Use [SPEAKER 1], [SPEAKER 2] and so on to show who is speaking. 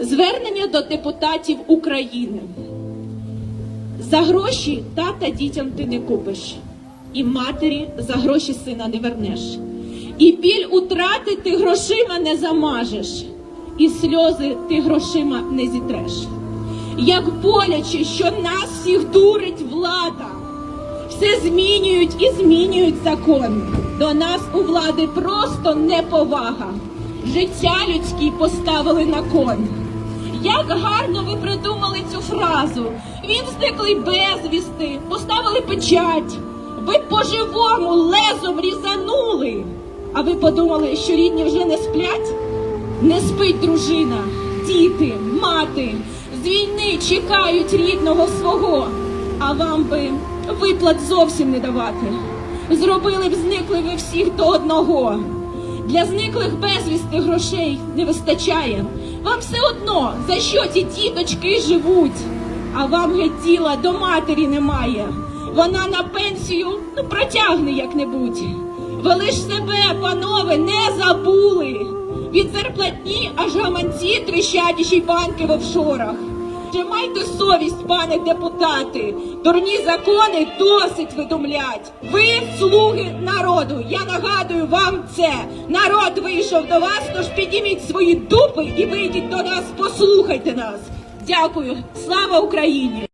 [SPEAKER 1] Звернення до депутатів України. За гроші тата дітям ти не купиш, і матері за гроші сина не вернеш. І біль утрати ти грошима не замажеш, і сльози ти грошима не зітреш. Як боляче, що нас всіх дурить влада, все змінюють і змінюють закон. До нас у влади просто неповага. Життя людські поставили на кон. Як гарно ви придумали цю фразу. Він зниклий безвісти, поставили печать. Ви по-живому лезом різанули. А ви подумали, що рідні вже не сплять? Не спить дружина, діти, мати. З війни чекають рідного свого. А вам би виплат зовсім не давати. Зробили б зникли ви всіх до одного. Для зниклих безвісти грошей не вистачає. Вам все одно, за що ті діточки живуть. А вам геть діла до матері немає. Вона на пенсію ну протягне як-небудь. Ви лиш себе, панове, не забули. Від зарплатні аж гаманці трещать ще й банки в офшорах. Чи майте совість, пане депутати, дурні закони досить видумлять. Ви слуги народу. Я нагадую вам це. Народ вийшов до вас, тож підніміть свої дупи і вийдіть до нас, послухайте нас. Дякую. Слава Україні!